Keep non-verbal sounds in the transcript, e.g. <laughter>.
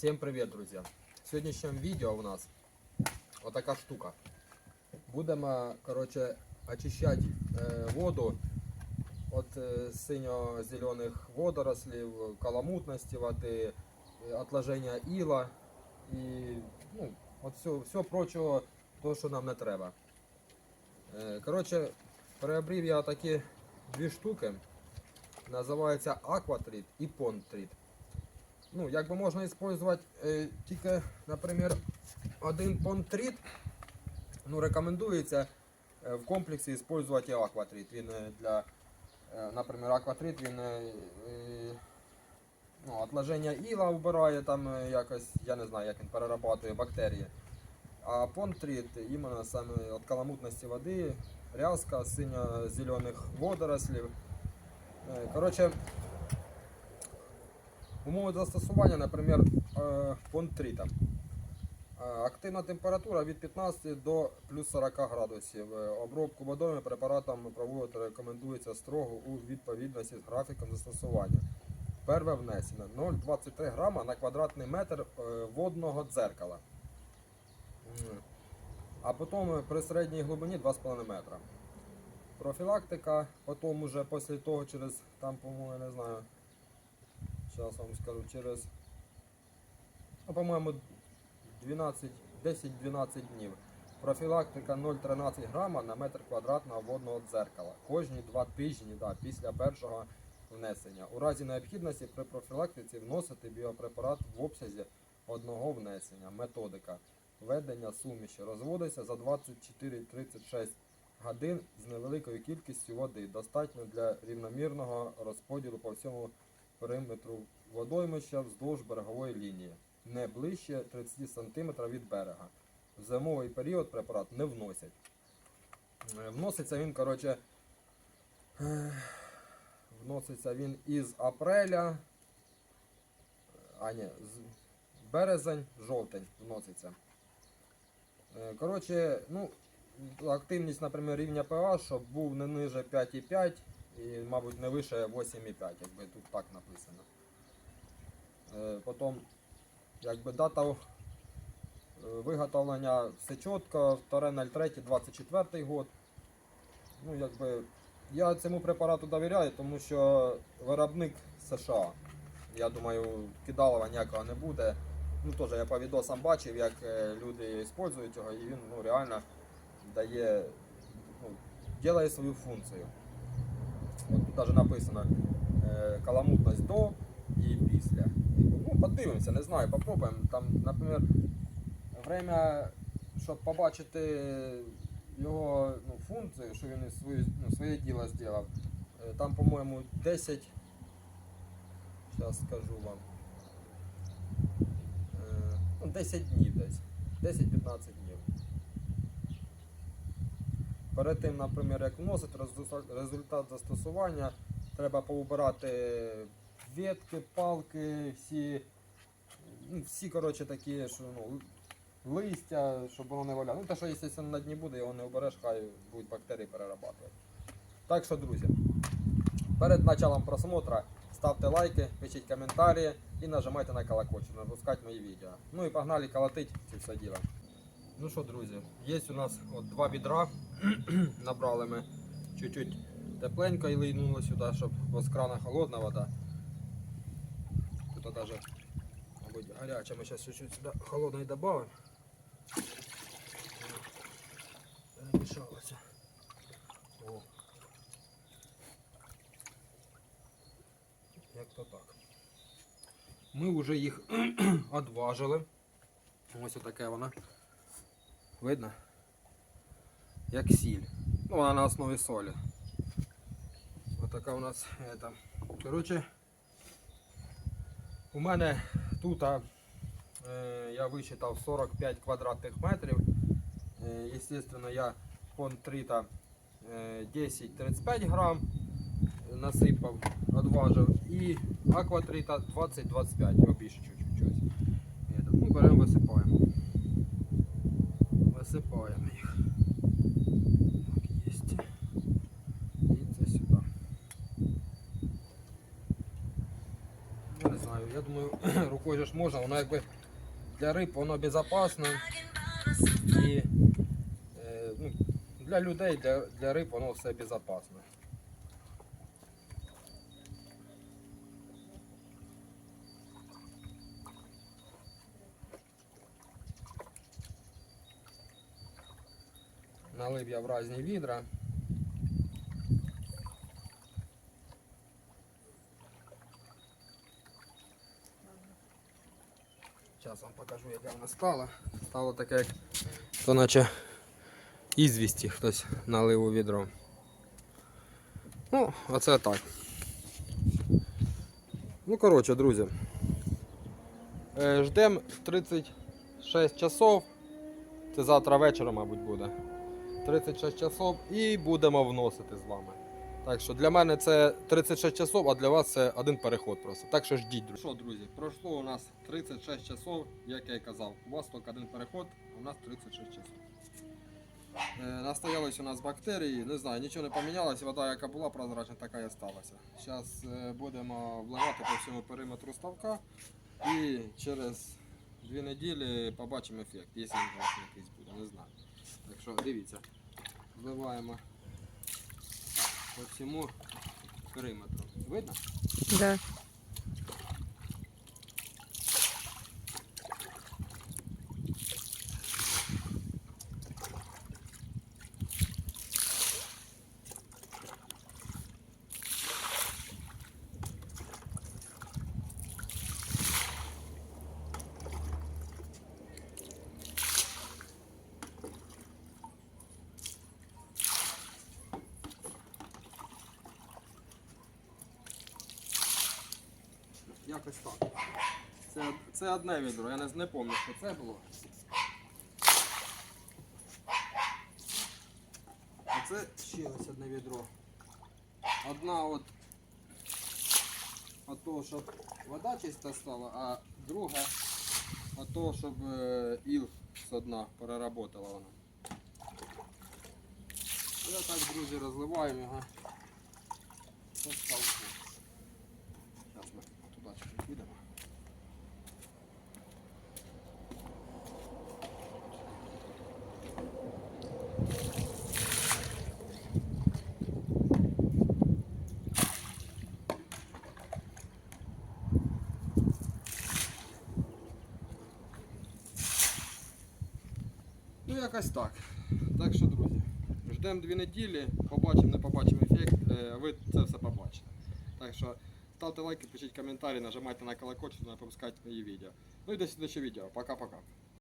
Всем привет, друзья! В сьогоднішньому відео у нас отака штука. Будемо короче, очищати е, воду від е, синьо-зелених водорослів, каламутності води, е, отложення іла і ну, от все, все прочого, то, що нам не треба. Е, короче, приобрів я такі дві штуки. Називається Aquatrit і Pondtrit. Ну, якби можна використовувати е, тільки, наприклад, один понтрит, ну, рекомендується е, в комплексі використовувати і акватрит. Він е, для, е, наприклад, акватрит він е, е, ну, отложення іла вбирає там е, якось, я не знаю, як він перерабатує бактерії. А понтрит іменно саме від каламутності води, рязка, синьо-зелених водорослів. Е, Коротше, Умови застосування, наприклад, е, понтрита. Е, Активна температура від 15 до плюс 40 градусів. Е, Обробку водою препаратом проводити рекомендується строго у відповідності з графіком застосування. Перве внесення 0,23 грама на квадратний метр водного дзеркала. А потім при середній глибині 2,5 метра. Профілактика, потім уже після того через там, по-моєму, не знаю. Сейчас вам скажу, через, ну, по-моєму, 10-12 днів. Профілактика 0,13 грама на метр квадратного водного дзеркала. Кожні 2 тижні да, після першого внесення. У разі необхідності при профілактиці вносити біопрепарат в обсязі одного внесення. Методика. Введення суміші розводиться за 24-36 годин з невеликою кількістю води. Достатньо для рівномірного розподілу по всьому периметру водоймища вздовж берегової лінії, не ближче 30 см від берега. В зимовий період препарат не вносять. Е, Вноситься він, коротше, е, вноситься він із апреля, а ні, з березень, жовтень вноситься. Е, Коротше, ну, активність, наприклад, рівня pH, щоб був не ниже 5,5 і, мабуть, не вище 8,5, якби тут так написано. Е, Потім, якби дата е, виготовлення все чітко, 2.03.24 год. Ну, якби, я цьому препарату довіряю, тому що виробник США. Я думаю, кидалова ніякого не буде. Ну, теж я по відосам бачив, як е, люди використовують його, і він ну, реально дає, ну, ділає свою функцію. От тут навіть написано е, каламутність до і після. Ну, подивимося, не знаю, попробуємо. Там, наприклад, время, щоб побачити його ну, функцію, що він свою, ну, своє діло зробив. е, Там, по-моєму, 10. Зараз скажу вам. Е, Ну, 10 днів десь. 10-15 днів. Перед тим, наприклад, як вносити результат- застосування, треба поубирати ветки, палки, всі, ну, всі коротше, такі, що ну, листя, щоб воно не валяло. Ну, те, що, якщо на дні буде, його не обереш, хай будуть бактерії перерабатувати. Так що, друзі, перед началом просмотру ставте лайки, пишіть коментарі і нажимайте на колокольчик, не пропускати мої відео. Ну і погнали колотить це все діло. Ну що, друзі, є у нас от два відра. <clears throat> Набрали ми чуть-чуть тепленько і лийнуло сюди, щоб бо з крана холодна вода. Тут даже, мабуть, гаряча. Ми зараз чуть-чуть сюди холодної додамо. Перемішалося. О. Як то так. Ми вже їх <clears throat> одважили. Ось отаке вона. Видно? Як сіль. Ну, вона на основі солі. Отака у нас это. Коротше, у мене тут е, я висчитав 45 квадратних метрів. Е, естественно, я понтрита е, 10-35 грам насипав, одважив. І акватрита 20-25, його більше чуть-чуть. щось. Этот, Ну, беремо, висипаємо. Висипаємо їх. Так, єсть. І це сюди. Я думаю, <clears throat> також ж можна, воно якби для риб воно безпечно. І е, ну, для людей, для, для риб воно все безпечно. Налив я в різні відра. Зараз вам покажу, вона стала. Стало таке, як то наче ізвісті хтось налив у відро. Ну, оце так. Ну, коротше, друзі. Е, Ждемо 36 часов. Це завтра вечором, мабуть, буде. 36 часов і будемо вносити з вами. Так що для мене це 36 часов, а для вас це один переход просто. Так що ждіть, друзі. Що, друзі, пройшло у нас 36 часов, як я і казав. У вас тільки один переход, а у нас 36 часов. Е, настоялись у нас бактерії, не знаю, нічого не помінялося, вода яка була прозрачна, така і сталася. Зараз будемо вливати по всьому периметру ставка і через дві неділі побачимо ефект, якщо він якийсь буде, не знаю. Так що дивіться, вливаємо по всьому периметру. Видно? Да. Якось так. Це, це одне відро, я не, не пам'ятаю, що це було. А це ще ось одне відро. Одна от от того, щоб вода чиста стала, а друга от того, щоб е, іл з дна переработала вона. Я так, друзі, розливаємо його по ставку. Зараз ми туди чуть підемо. Ну, якось так. Так що, друзі, ждемо дві неділі, побачимо, не побачимо ефект, е, ви це все побачите. Так що ставте лайки, пишіть коментарі, нажимайте на колокольчик, не пропускайте мої відео. Ну і до слідчого відео. Пока-пока.